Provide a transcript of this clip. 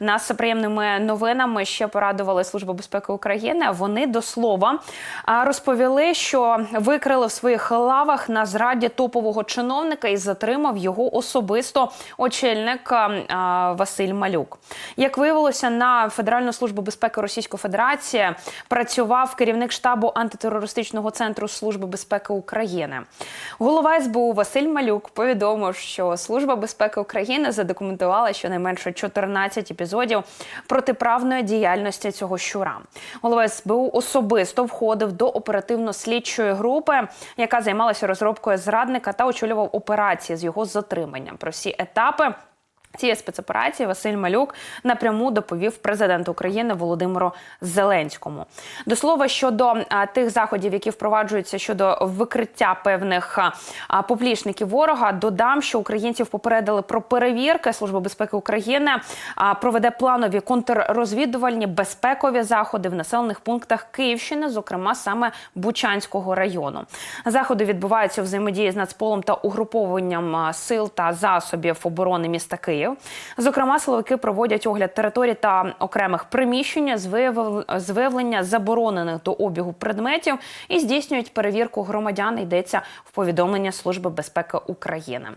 Нас приємними новинами ще порадували Служба безпеки України. Вони до слова розповіли, що викрили в своїх лавах на зраді топового чиновника і затримав його особисто очільник Василь Малюк. Як виявилося, на Федеральну службу безпеки Російської Федерації працював керівник штабу антитерористичного центру Служби безпеки України. Голова СБУ Василь Малюк повідомив, що Служба безпеки України задокументувала щонайменше 14 епізодів протиправної діяльності цього щура. Голова СБУ особисто входив до оперативно-слідчої групи, яка займалася розробкою зрадника та очолював операції з його затриманням. Про всі етапи. Цієї спецоперації Василь Малюк напряму доповів президенту України Володимиру Зеленському. До слова щодо тих заходів, які впроваджуються щодо викриття певних поплічників ворога, додам, що українців попередили про перевірки. Служба безпеки України а, проведе планові контррозвідувальні безпекові заходи в населених пунктах Київщини, зокрема саме Бучанського району. Заходи відбуваються у взаємодії з Нацполом та угрупованням сил та засобів оборони міста Київ. Зокрема, силовики проводять огляд територій та окремих приміщень з з виявлення заборонених до обігу предметів і здійснюють перевірку громадян. Йдеться в повідомлення Служби безпеки України.